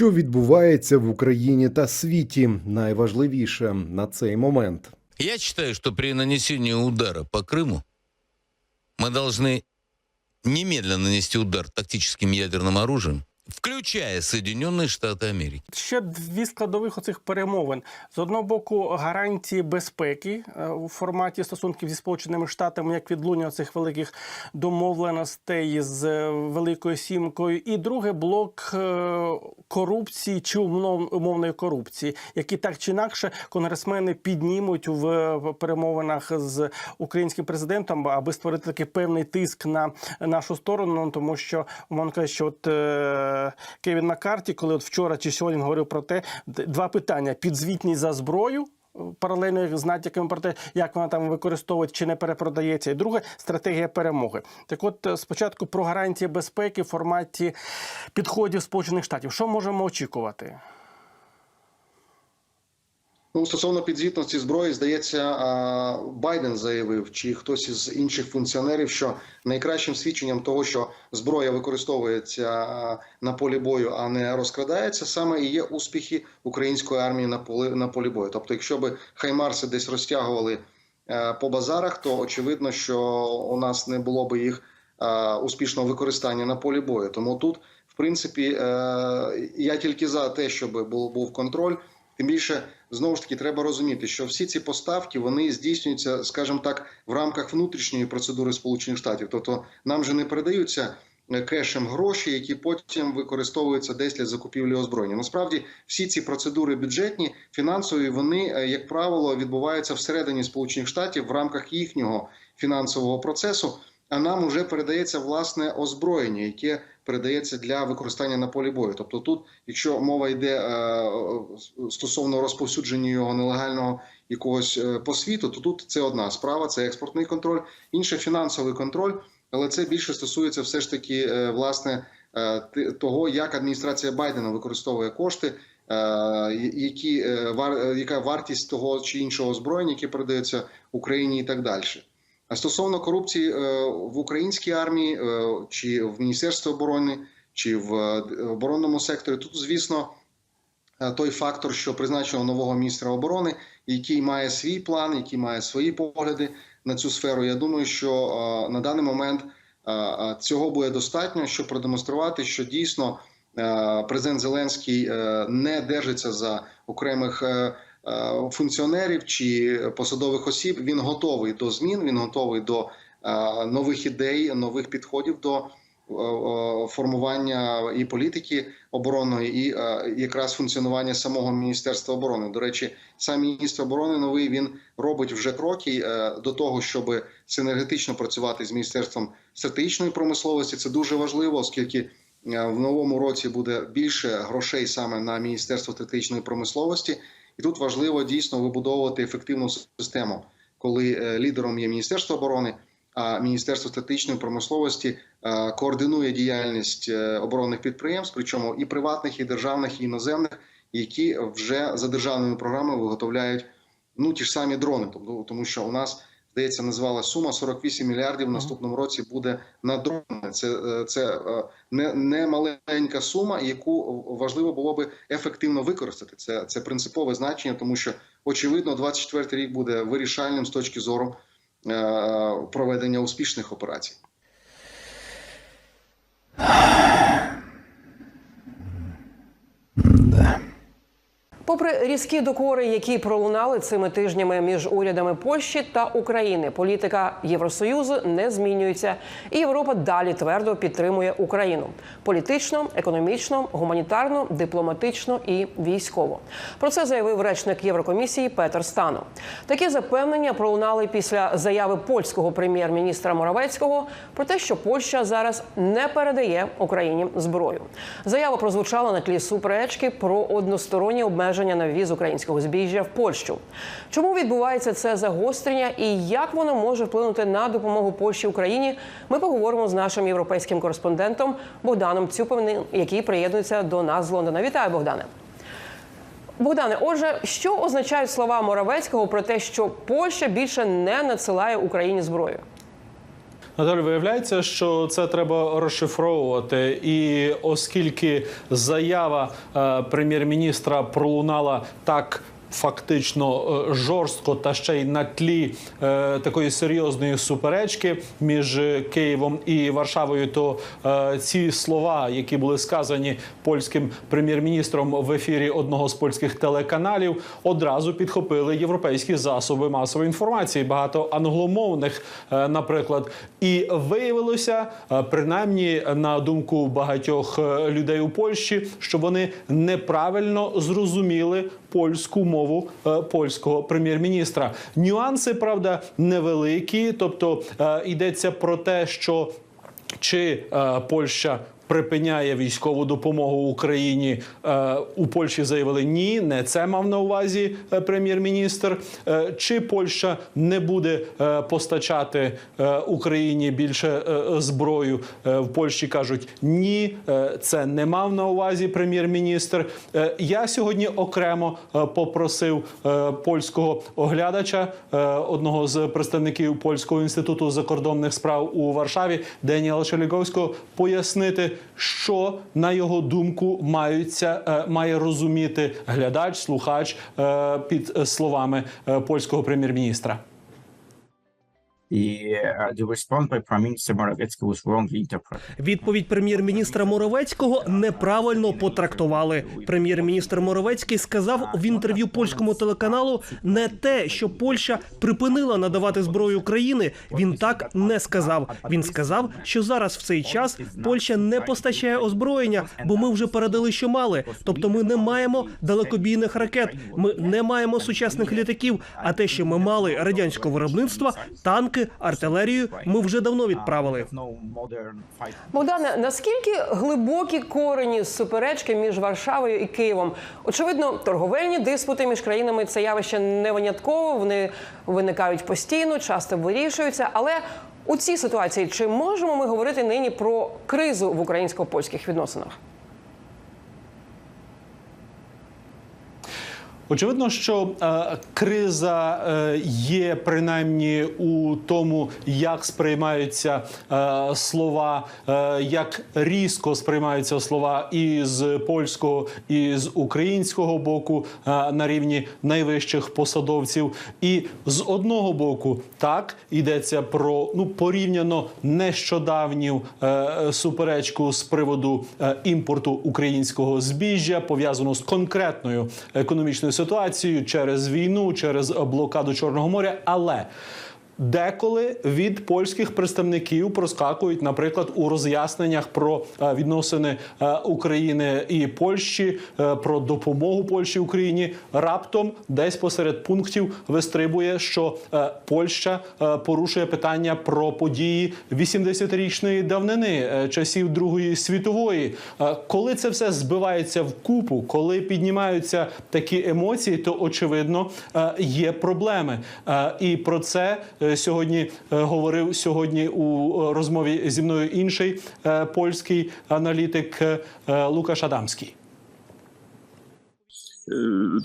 Що відбувається в Україні та світі, найважливіше на цей момент. Я считаю, что при нанесении удара по Крыму мы должны немедленно нанести удар тактическим ядерным оружием, включая Соединенные Штаты Америки. Ще дві складових оцих перемовин. З одного боку, гарантії безпеки е, у форматі стосунків зі Сполученими Штатами, як відлуння цих великих домовленостей з е, Великою Сімкою. І друге блок е, корупції чи умов- умовної корупції, які так чи інакше конгресмени піднімуть в перемовинах з українським президентом, аби створити такий певний тиск на нашу сторону, Ну, тому що умовно кажучи, от Кевін Маккарті, коли от вчора чи сьогодні він говорив про те, два питання: підзвітність за зброю. Паралельно з натяками про те, як вона там використовується чи не перепродається, і друге стратегія перемоги. Так, от е, спочатку про гарантії безпеки в форматі підходів Сполучених Штатів. Що можемо очікувати? Ну, стосовно підзвітності зброї, здається, Байден заявив, чи хтось із інших функціонерів, що найкращим свідченням того, що зброя використовується на полі бою, а не розкрадається, саме і є успіхи української армії на полі на полі бою. Тобто, якщо би хаймарси десь розтягували е, по базарах, то очевидно, що у нас не було би їх успішного використання на полі бою. Тому тут, в принципі, е, я тільки за те, щоб був контроль. Тим більше знову ж таки треба розуміти, що всі ці поставки вони здійснюються, скажімо так, в рамках внутрішньої процедури Сполучених Штатів. Тобто нам же не передаються е, кешем гроші, які потім використовуються десь для закупівлі озброєння. Насправді всі ці процедури бюджетні, фінансові, вони, е, як правило, відбуваються всередині Сполучених Штатів в рамках їхнього фінансового процесу. А нам вже передається власне озброєння, яке передається для використання на полі бою. Тобто, тут, якщо мова йде е, стосовно розповсюдження його нелегального якогось е, по світу, то тут це одна справа, це експортний контроль, інше фінансовий контроль, але це більше стосується все ж таки е, власне того, як адміністрація Байдена використовує кошти. Які яка вартість того чи іншого озброєння, яке передається Україні, і так далі. Стосовно корупції е, в українській армії е, чи в Міністерстві оборони, чи в е, оборонному секторі, тут, звісно, той фактор, що призначено нового міністра оборони, який має свій план, який має свої погляди на цю сферу. Я думаю, що на даний момент цього буде достатньо, щоб продемонструвати, що дійсно президент Зеленський не держиться за окремих. Е, Функціонерів чи посадових осіб він готовий до змін, він готовий до е, нових ідей, нових підходів до е, формування і політики оборонної, і якраз функціонування самого міністерства оборони. До речі, сам міністр оборони новий він робить вже кроки до того, щоб синергетично працювати з міністерством стратегічної промисловості. Це дуже важливо, оскільки в новому році буде більше грошей саме на міністерство стратегічної промисловості. І тут важливо дійсно вибудовувати ефективну систему, коли е, лідером є Міністерство оборони, а Міністерство стратегічної промисловості е, координує діяльність е, оборонних підприємств, причому і приватних, і державних, і іноземних, які вже за державними програмами виготовляють ну ті ж самі дрони. Тобто, тому що у нас здається, назвала сума 48 мільярдів. В наступному році буде на дрони. Це, е, це е, не, не маленька сума, яку важливо було би ефективно використати. Це, це принципове значення, тому що очевидно, 24 рік буде вирішальним з точки зору е, проведення успішних операцій. Попри різкі докори, які пролунали цими тижнями між урядами Польщі та України, політика Євросоюзу не змінюється, і Європа далі твердо підтримує Україну політично, економічно, гуманітарно, дипломатично і військово. Про це заявив речник Єврокомісії Петер Стану. Такі запевнення пролунали після заяви польського прем'єр-міністра Моравецького про те, що Польща зараз не передає Україні зброю. Заява прозвучала на тлі суперечки про односторонні обмеження на ввіз українського збіжжя в Польщу. Чому відбувається це загострення і як воно може вплинути на допомогу Польщі Україні? Ми поговоримо з нашим європейським кореспондентом Богданом Цюповним, який приєднується до нас з Лондона. Вітаю, Богдане. Богдане, отже, що означають слова Моравецького про те, що Польща більше не надсилає Україні зброю? Наталі, виявляється, що це треба розшифровувати. І оскільки заява е, прем'єр-міністра пролунала так. Фактично е, жорстко та ще й на тлі е, такої серйозної суперечки між е, Києвом і Варшавою, то ці слова, які були сказані польським прем'єр-міністром в ефірі одного з польських телеканалів, одразу підхопили європейські засоби масової інформації, багато англомовних, наприклад. І виявилося, принаймні на думку багатьох людей у Польщі, що вони неправильно зрозуміли польську мову е, польського прем'єр-міністра. Нюанси, правда, невеликі, тобто е, йдеться про те, що чи е, Польща припиняє військову допомогу Україні е, у Польщі заявили ні, не це мав на увазі е, прем'єр-міністр. Е, чи Польща не буде постачати Україні більше зброю? В Польщі кажуть ні, це не мав на увазі прем'єр-міністр. Я сьогодні окремо попросив польського оглядача, одного з представників польського інституту закордонних справ у Варшаві, Деніела Шеліговського, пояснити, що на його думку маються е, має розуміти глядач, слухач е, під е, словами польського прем'єр-міністра. The, uh, the response by. Відповідь прем'єр-міністра Моровецького неправильно потрактували. Прем'єр-міністр Моровецький сказав в інтерв'ю польському телеканалу не те, що Польща припинила надавати зброю України. Він так не сказав. Він сказав, що зараз в цей час Польща не постачає озброєння, бо ми вже передали, що мали. Тобто, ми не маємо далекобійних ракет, ми не маємо сучасних літаків. А те, що ми мали радянського виробництва, танки, артилерію, ми вже давно відправили. Богдане, наскільки глибокі корені суперечки між Варшавою і Києвом? Очевидно, торговельні диспути між країнами це явище не винятково. Вони виникають постійно, часто вирішуються. Але у цій ситуації чи можемо ми говорити нині про кризу в українсько-польських відносинах? Очевидно, що е, криза е, є принаймні у тому, як сприймаються е, слова, е, як різко сприймаються слова і з польського, і з українського боку е, на рівні найвищих посадовців. І з одного боку, так йдеться про ну порівняно нещодавню е, суперечку з приводу е, імпорту українського збіжжя, пов'язану з конкретною економічною ситуацією через війну, через блокаду Чорного моря, але Деколи від польських представників проскакують, наприклад, у роз'ясненнях про е, відносини е, України і Польщі, е, про допомогу Польщі Україні. Раптом десь посеред пунктів вистрибує, що Польща порушує питання про події 80-річної давнини часів Другої світової. Коли це все збивається в купу, коли піднімаються такі емоції, то очевидно є проблеми. І про це сьогодні е, говорив сьогодні у е, розмові зі мною інший е, польський аналітик е, е, Лукаш Адамський.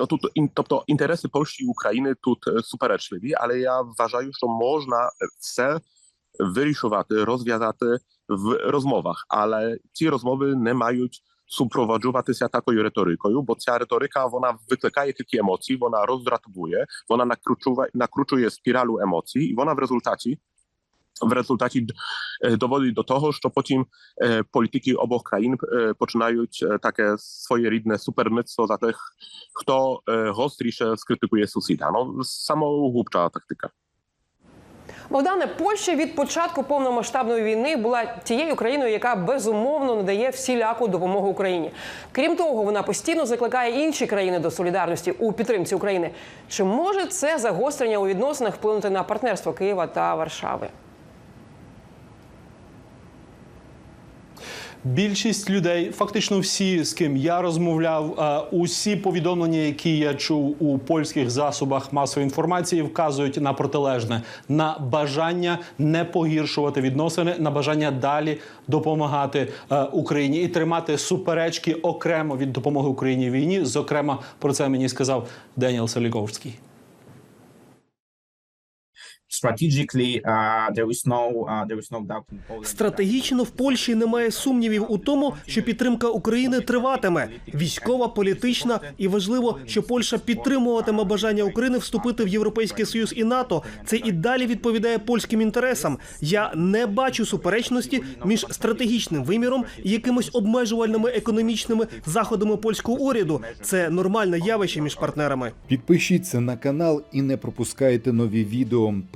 no тут ін- тобто інтереси Польщі і України тут е, суперечливі, але я вважаю, що можна це вирішувати, розв'язати в розмовах, але ці розмови не мають супроводжуватися такою риторикою, бо ця риторика вона викликає тільки емоції, вона роздратовує, вона накручує, накручує spiralu emocji i вона в результаті w rezultacie d- e, dowodzi do того, що потім е, політики обох країн е, починають е, таке своєрідне суперництво за тих, хто е, гостріше скритикує сусіда. Ну, самогубча тактика. Богдане, Польща від початку повномасштабної війни була тією країною, яка безумовно надає всіляку допомогу Україні. Крім того, вона постійно закликає інші країни до солідарності у підтримці України. Чи може це загострення у відносинах вплинути на партнерство Києва та Варшави? Більшість людей, фактично всі, з ким я розмовляв, е, усі повідомлення, які я чув у польських засобах масової інформації, вказують на протилежне на бажання не погіршувати відносини, на бажання далі допомагати е, Україні і тримати суперечки окремо від допомоги Україні війні. Зокрема, про це мені сказав Деніел Соліковський. Strategically, uh, there is no uh, there is no doubt in Poland. Стратегічно в Польщі немає сумнівів у тому, що підтримка України триватиме військова, політична і важливо, що Польща підтримуватиме бажання України вступити в Європейський Союз і НАТО. Це і далі відповідає польським інтересам. Я не бачу суперечності між стратегічним виміром і якимось обмежувальними економічними заходами польського уряду. Це нормальне явище між партнерами. Підпишіться на канал і не пропускайте нові відео.